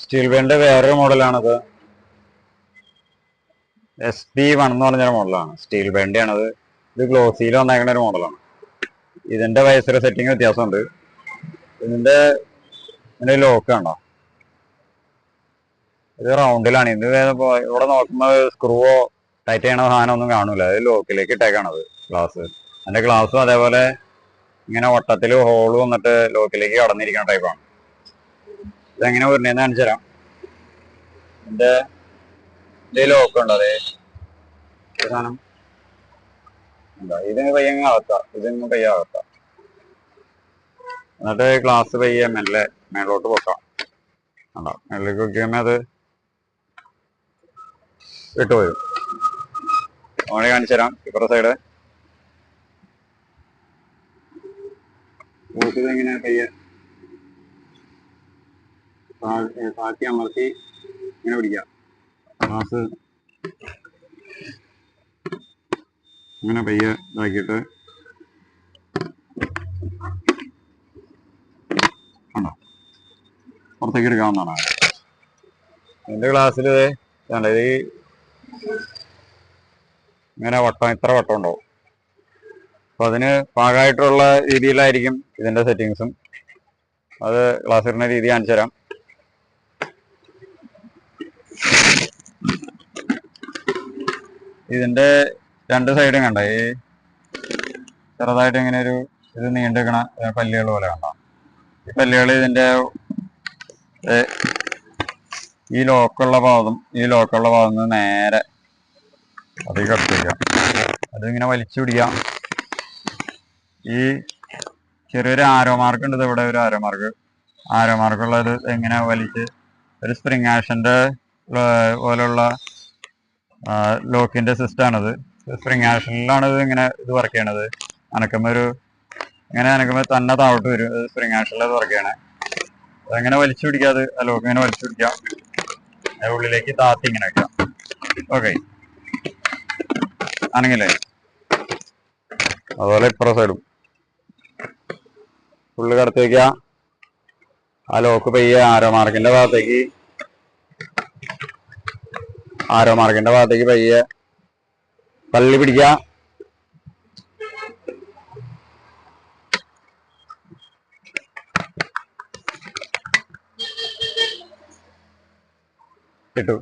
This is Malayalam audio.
സ്റ്റീൽ വേണ്ട വേറൊരു മോഡലാണത്. എസ് പി വൺ എന്ന് പറഞ്ഞൊരു മോഡലാണ്. സ്റ്റീൽ ആണത്. ഇത് ഗ്ലോസിയിൽ വന്നേക്കുന്ന ഒരു മോഡലാണ്. ഇതിന്റെ വയസ്സിലെ സെറ്റിംഗ് വ്യത്യാസമുണ്ട്. ഇതിന്റെ ഇതിന്റെ ലോക്ക് കണ്ടോ? ഇത് റൗണ്ടിലാണ് ഇത് ഇവിടെ നോക്കുമ്പോൾ സ്ക്രൂവോ ടൈറ്റ് ചെയ്യണ സാധനം ഒന്നും കാണൂല. അത് ലോക്കിലേക്ക് ഇട്ടേക്കാണത് ഗ്ലാസ് അതിന്റെ ഗ്ലാസ്സും അതേപോലെ ഇങ്ങനെ വട്ടത്തിൽ ഹോൾ വന്നിട്ട് ലോക്കിലേക്ക് കടന്നിരിക്കുന്ന ടൈപ്പാണ് ഇതെങ്ങനെ വരണേന്ന് കാണിച്ചു തരാം. എന്റെ എന്തെങ്കിലും ലോക്ക് ഉണ്ടോ അതെ സാധനം. എന്താ ഇതിന് പയ്യങ്ങ് അകത്താ. ഇതിന് എന്നിട്ട് ഗ്ലാസ് പയ്യെ മെല്ലെ മേലോട്ട് പൊക്കാം. കണ്ടോ? മേളിലേക്ക് വെക്കുമ്പോൾ അത് ഇട്ട് പോയി അങ്ങനെ കാണിച്ചു തരാം ഇപ്പുറത്തെ സൈഡ് എങ്ങനെയാ പയ്യേ പയ്യെ താ- താത്തി അമർത്തി ഇങ്ങനെ പിടിക്കാം. ഗ്ലാസ് ഇങ്ങനെ പയ്യെ ഇതാക്കിയിട്ട് ഉണ്ടോ? പുറത്തേക്ക് എടുക്കാവുന്നതാണ്. എന്റെ ക്ലാസ്സിൽ ഈ ഇങ്ങനെ വട്ടം ഇത്ര വട്ടം ഉണ്ടാവും. അപ്പൊ അതിന് പാകമായിട്ടുള്ള രീതിയിലായിരിക്കും ഇതിന്റെ സെറ്റിങ്സും അത് ക്ലാസ് ഇടുന്ന രീതി കാണിച്ചു തരാം ഇതിന്റെ രണ്ട് സൈഡും കണ്ട? ഈ ചെറുതായിട്ട് ഇങ്ങനെ ഒരു ഇത് നീണ്ടിരിക്കണ പല്ലുകൾ പോലെ കണ്ട? ഈ പല്ലുകൾ ഇതിന്റെ ഈ ലോക്കുള്ള ഭാഗം ഈ ലോക്കുള്ള ഭാഗം നിന്ന് നേരെ അത് കത്തിക്കാം അതിങ്ങനെ വലിച്ചു പിടിക്കാം ഈ ചെറിയൊരു ആരോ മാർക്ക് ഉണ്ട് ഇവിടെ ഒരു ആരോ മാർക്ക് ആരോ മാർക്കുള്ളത് എങ്ങനെ വലിച്ച് ഒരു സ്പ്രിങ് ആഷന്റെ പോലുള്ള ലോക്കിന്റെ സിസ്റ്റം ആണത്. സ്പ്രിങ് ആക്ഷനിലാണ് ഇത് ഇങ്ങനെ ഇത് വർക്ക് ചെയ്യണത്. അനക്കുമ്പോൾ ഒരു ഇങ്ങനെ അനക്കുമ്പോ തന്നെ താഴോട്ട് വരും. സ്പ്രിങ് ആഷനിൽ അത് വർക്ക് ചെയ്യണേ. അതെങ്ങനെ വലിച്ചു പിടിക്കാതെ ആ ലോക്ക് ഇങ്ങനെ വലിച്ചു പിടിക്കാം ഉള്ളിലേക്ക് താത്തി ഇങ്ങനെ വെക്കാം ഓക്കെ ആണെങ്കിലേ? അതുപോലെ ഇപ്പുറ സൈഡും ഫുള്ള് വെക്കുക. ആ ലോക്ക് പെയ്യ ആരോ മാർക്കിന്റെ ഭാഗത്തേക്ക് ആരോ മാർക്കിന്റെ ഭാഗത്തേക്ക് പയ്യെ പള്ളി പിടിക്കുക ഇട്ടു